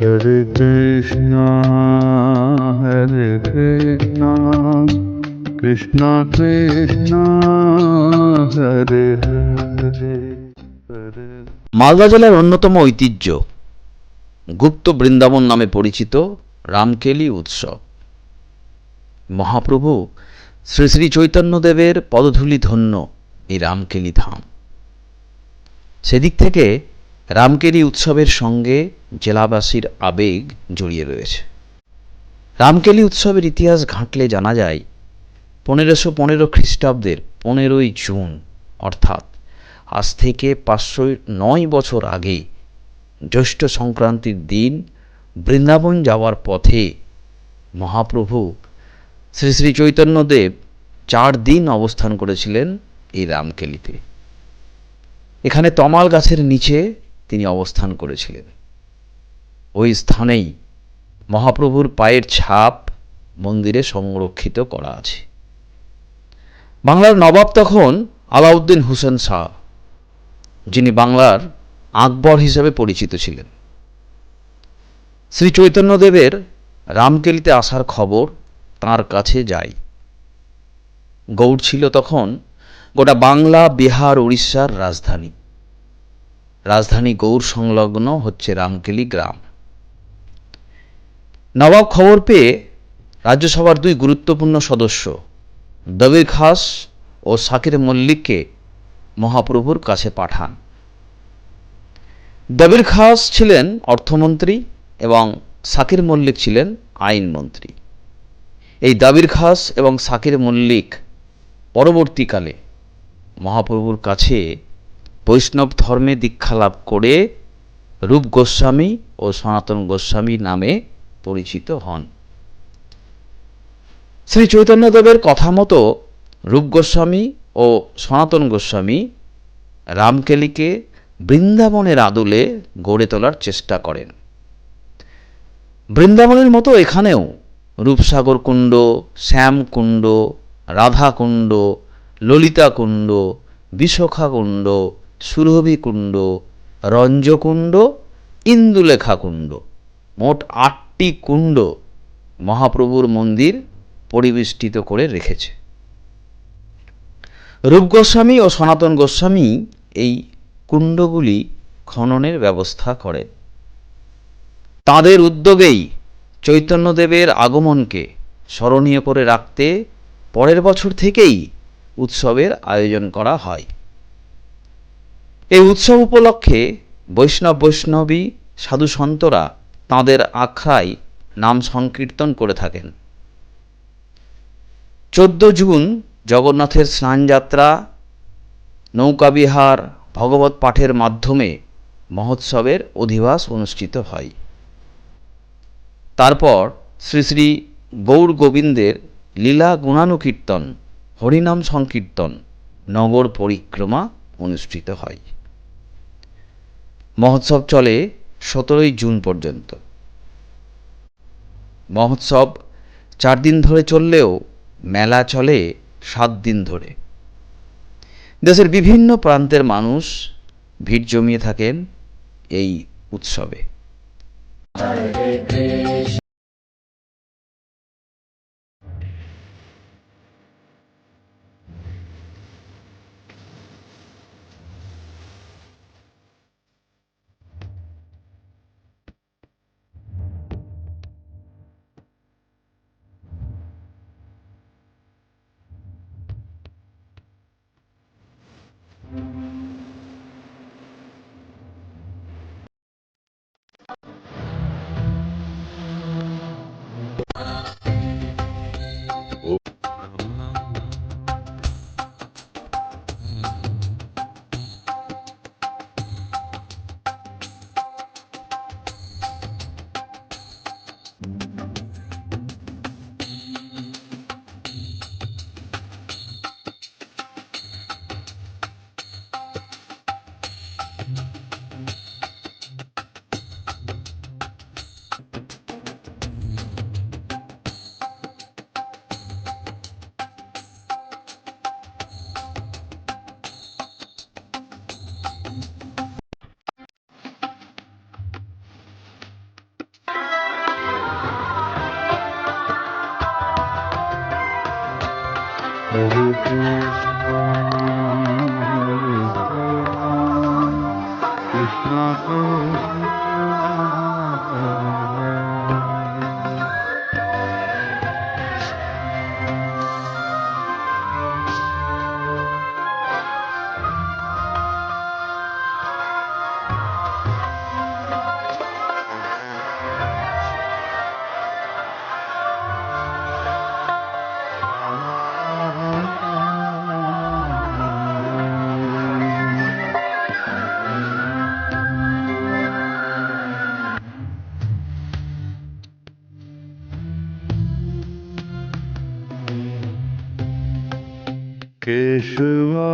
হরে কৃষ্ণ হরে কৃষ্ণ কৃষ্ণ কৃষ্ণ হরে হরে। মালদা জেলার অন্যতম ঐতিহ্য, গুপ্ত বৃন্দাবন নামে পরিচিত রামকেলি উৎসব। মহাপ্রভু শ্রী শ্রী চৈতন্যদেবের পদধূলি ধন্য এই রামকেলি ধাম। সেদিক থেকে রামকেলি উৎসবের সঙ্গে জেলাবাসীর আবেগ জড়িয়ে রয়েছে। রামকেলি উৎসবের ইতিহাস ঘাঁটলে জানা যায়, পনেরোশো পনেরো খ্রিস্টাব্দের পনেরোই জুন, অর্থাৎ আজ থেকে পাঁচশো নয় বছর আগে জ্যৈষ্ঠ সংক্রান্তির দিন বৃন্দাবন যাওয়ার পথে মহাপ্রভু শ্রী শ্রী চৈতন্যদেব চার দিন অবস্থান করেছিলেন এই রামকেলিতে। এখানে তমাল গাছের নিচে তিনি অবস্থান করেছিলেন। ওই স্থানেই মহাপ্রভুর পায়ের ছাপ মন্দিরে সংরক্ষিত করা আছে। বাংলার নবাব তখন আলাউদ্দিন হুসেন শাহ, যিনি বাংলার আকবর হিসেবে পরিচিত ছিলেন। শ্রী চৈতন্যদেবের রামকেলিতে আসার খবর তার কাছে যায়। গৌড় ছিল তখন গোটা বাংলা, বিহার উড়িষ্যার রাজধানী। রাজধানী গৌর সংলগ্ন হচ্ছে রামকেলি গ্রাম। নবাব খবর পেয়ে রাজ্যসভার দুই গুরুত্বপূর্ণ সদস্য, দবির খাস ও সাকির মল্লিককে মহাপ্রভুর কাছে পাঠান। দবির খাস ছিলেন অর্থমন্ত্রী এবং সাকির মল্লিক ছিলেন আইনমন্ত্রী। এই দাবির খাস এবং সাকির মল্লিক পরবর্তীকালে মহাপ্রভুর কাছে বৈষ্ণব ধর্মে দীক্ষা লাভ করে রূপ গোস্বামী ও সনাতন গোস্বামী নামে পরিচিত হন। শ্রী চৈতন্যদেবের কথা মতো রূপ গোস্বামী ও সনাতন গোস্বামী রামকেলিকে বৃন্দাবনের আদলে গড়ে তোলার চেষ্টা করেন। বৃন্দাবনের মতো এখানেও রূপসাগর কুণ্ড শ্যামকুণ্ড রাধাকুণ্ড ললিতা কুণ্ড বিশোখা কুণ্ড সুরভি কুণ্ড রঞ্জকুণ্ড, ইন্দুলেখা কুণ্ড। মোট আটটি কুণ্ড মহাপ্রভুর মন্দির পরিবেষ্টিত করে রেখেছে। রূপ গোস্বামী ও সনাতন গোস্বামী এই কুণ্ডগুলি খননের ব্যবস্থা করে তাদের উদ্যোগেই চৈতন্যদেবের আগমনকে স্মরণীয় করে রাখতে পরের বছর থেকেই উৎসবের আয়োজন করা হয়। এই উৎসব উপলক্ষে বৈষ্ণব বৈষ্ণবী সাধু সন্তরা তাঁদের আখড়ায় নাম সংকীর্তন করে থাকেন। চোদ্দ জুন জগন্নাথের স্নানযাত্রা নৌকাবিহার ভগবত পাঠের মাধ্যমে মহোৎসবের অধিবাস অনুষ্ঠিত হয়। তারপর শ্রী শ্রী গৌর গোবিন্দের লীলা গুণানুকীর্তন, হরিনাম সংকীর্তন, নগর পরিক্রমা অনুষ্ঠিত হয়। মহোৎসব চলে সতেরোই জুন পর্যন্ত। মহোৎসব চার দিন ধরে চললেও মেলা চলে সাত দিন ধরে। দেশের বিভিন্ন প্রান্তের মানুষ ভিড় জমিয়ে থাকেন এই উৎসবে। केशवा